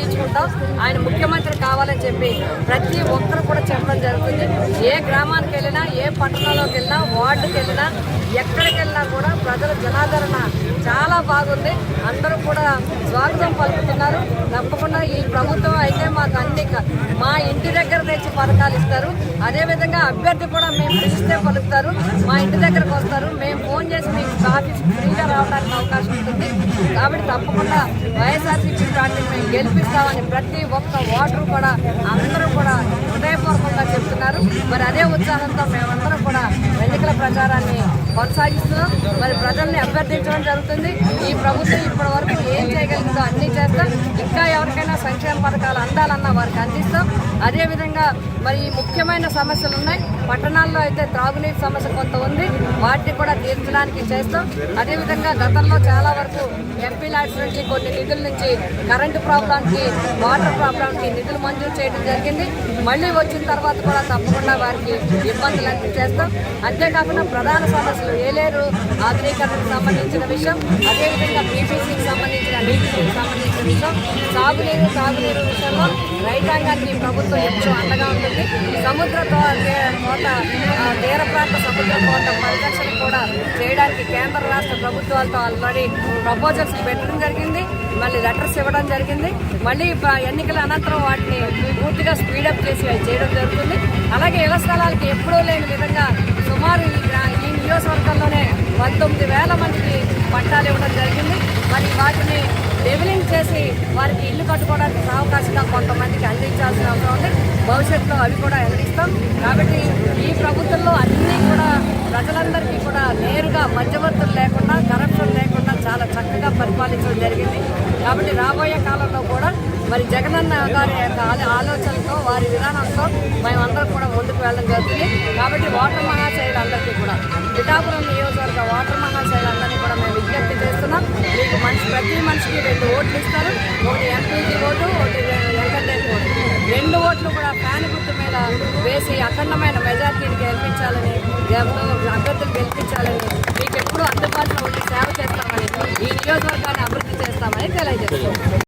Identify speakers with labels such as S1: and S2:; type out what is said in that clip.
S1: తీర్చుకుంటాం. ఆయన ముఖ్యమంత్రి కావాలని చెప్పి ప్రతి ఒక్కరు కూడా చెప్పడం జరుగుతుంది. ఏ గ్రామానికి వెళ్ళినా ఏ పట్టణంలోకి వెళ్ళినా వార్డుకి వెళ్ళినా ఎక్కడికి వెళ్ళినా కూడా ప్రజల జనాదరణ చాలా బాగుంది. అందరూ కూడా స్వాగతం పలుకుతున్నారు. తప్పకుండా ఈ ప్రభుత్వం అయితే మాకు అన్ని మా ఇంటి పథకాలు ఇస్తారు అదేవిధంగా అభ్యర్థి కూడా మేము పిలిస్తే పలుకుతారు. మా ఇంటి దగ్గరకు వస్తారు. మేము ఫోన్ చేసి మీకు కాఫీ ఫ్రీగా రావడానికి అవకాశం ఉంటుంది. కాబట్టి తప్పకుండా వైఎస్ఆర్సీపీ పార్టీని మేము గెలిపిస్తామని ప్రతి ఒక్క ఓటరు కూడా అందరూ కూడా హృదయపూర్వకంగా చెప్తున్నారు. మరి అదే ఉత్సాహంతో మేమందరం కూడా ఎన్నికల ప్రచారాన్ని కొనసాగిస్తున్నాం. మరి ప్రజల్ని అభ్యర్థించడం జరుగుతుంది. ఈ ప్రభుత్వం ఇప్పటి వరకు ఏం చేయగలుగుతుందో అన్నీ చేస్తాం ఇంకా ఎవరికైనా సంక్షేమ పథకాలు అందాలన్న వారికి అందిస్తాం. అదేవిధంగా మరి ముఖ్యమైన సమస్యలు ఉన్నాయి. పట్టణాల్లో అయితే త్రాగునీటి సమస్య కొంత ఉంది. వాటిని కూడా తీర్చడానికి చేస్తాం. అదేవిధంగా గతంలో చాలా వరకు ఎంపీ ల్యాడ్స్ నుంచి కొన్ని నిధుల నుంచి కరెంటు ప్రాబ్లంకి వాటర్ ప్రాబ్లంకి నిధులు మంజూరు చేయడం జరిగింది. మళ్ళీ వచ్చిన తర్వాత కూడా తప్పకుండా వారికి ఇబ్బందులన్నీ చేస్తాం. అంతేకాకుండా ప్రధాన సమస్యలు ఏలేరు ఆధునీకరణకు సంబంధించిన విషయం. అదేవిధంగా బీపీసీకి సంబంధించిన నీటికి సంబంధించిన కోసం సాగునీరు తాగునీరు విషయంలో రైతాంగానికి ప్రభుత్వం ఎప్పుడూ అండగా ఉంటుంది. సముద్ర కోట తీర ప్రాంత సముద్ర కోట పరిరక్షణ కూడా చేయడానికి కేంద్ర రాష్ట్ర ప్రభుత్వాలతో ఆల్రెడీ ప్రపోజల్స్ పెట్టడం జరిగింది. మళ్ళీ లెటర్స్ ఇవ్వడం జరిగింది. మళ్ళీ ఎన్నికల అనంతరం వాటిని పూర్తిగా స్పీడప్ చేసి చేయడం జరుగుతుంది. అలాగే యువ స్థలాలకి ఎప్పుడూ లేని విధంగా సుమారు ఈ ఈ నియోజకవర్గంలోనే పంతొమ్మిది వేల మందికి పట్టాలు ఇవ్వడం జరిగింది. మరి వాటిని లెవెలింగ్ చేసి వారికి ఇల్లు కట్టుకోవడానికి అవకాశంగా కొంతమందికి అందించాల్సిన అవసరం ఉంది. భవిష్యత్తులో అవి కూడా అందిస్తాం కాబట్టి ఈ ప్రభుత్వంలో అన్నీ కూడా ప్రజలందరికీ కూడా నేరుగా మధ్యవర్తులు లేకుండా కరప్షన్ లేకుండా చాలా చక్కగా పరిపాలించడం జరిగింది. కాబట్టి రాబోయే కాలంలో కూడా మరి జగనన్న గారి యొక్క ఆలోచనతో వారి విధానంతో మేమందరం కూడా ముందుకు వెళ్ళడం జరుగుతుంది. కాబట్టి ఓటర్ ప్రతి మనిషికి రెండు ఓట్లు ఇస్తారు. ఒకటి ఎంపీకి ఓటు ఒకటి వెంకటరెడ్డి ఓటు రెండు ఓట్లు కూడా ఫ్యాన్ గుర్తు మీద వేసి అఖండమైన మెజార్టీని గెలిపించాలని అభ్యర్థులు గెలిపించాలని మీకు ఎప్పుడూ అందుబాటులో ఉండి సేవ చేస్తామని ఈ నియోజకవర్గాన్ని అభివృద్ధి చేస్తామని తెలియజేస్తాం